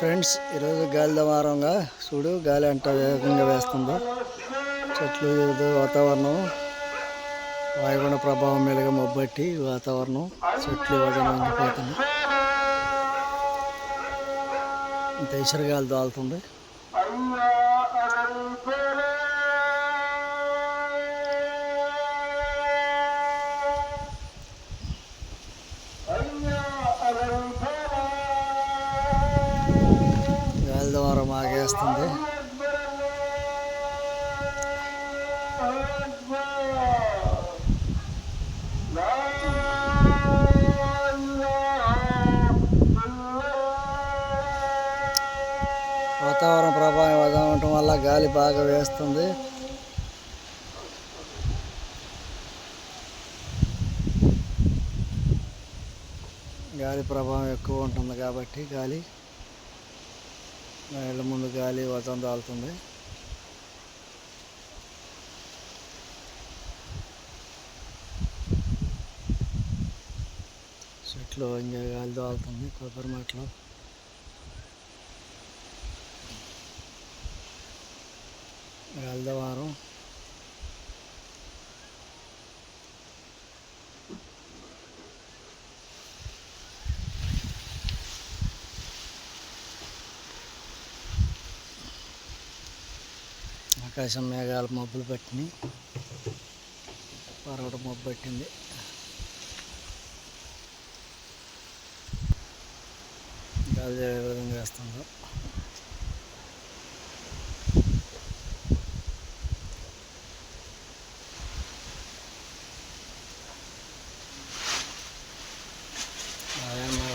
Friends ఈరోజు గాలి దమారంగా చూడు గాలి అంట వేగంగా వేస్తుందో. చెట్లు ఏదో వాతావరణం వాయుగుణ ప్రభావం మీదుగా మొబ్బట్టి వాతావరణం చెట్లు వదన వంగిపోతుంది ఇంత ఇసురు గాలి గాలి ఆగేస్తుంది వాతావరణ ప్రభావం ఉండటం వల్ల గాలి బాగా వేస్తుంది. గాలి ప్రభావం ఎక్కువ ఉంటుంది కాబట్టి గాలి ఇళ్ళ ముందు గాలి వసం దాలుతుంది. చెట్లు ఇంకా గాలి తాలుతుంది కొబ్బరి మట్లు గాలి వారం ఆకాశం మేఘాలు మబ్బులు పట్టినాయి. పర్వత మబ్బు పట్టింది. గాలి ఏ విధంగా వేస్తుందో.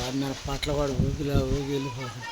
వాడిన పట్ల కూడా ఊగిలా ఊగి వెళ్ళిపోతుంది.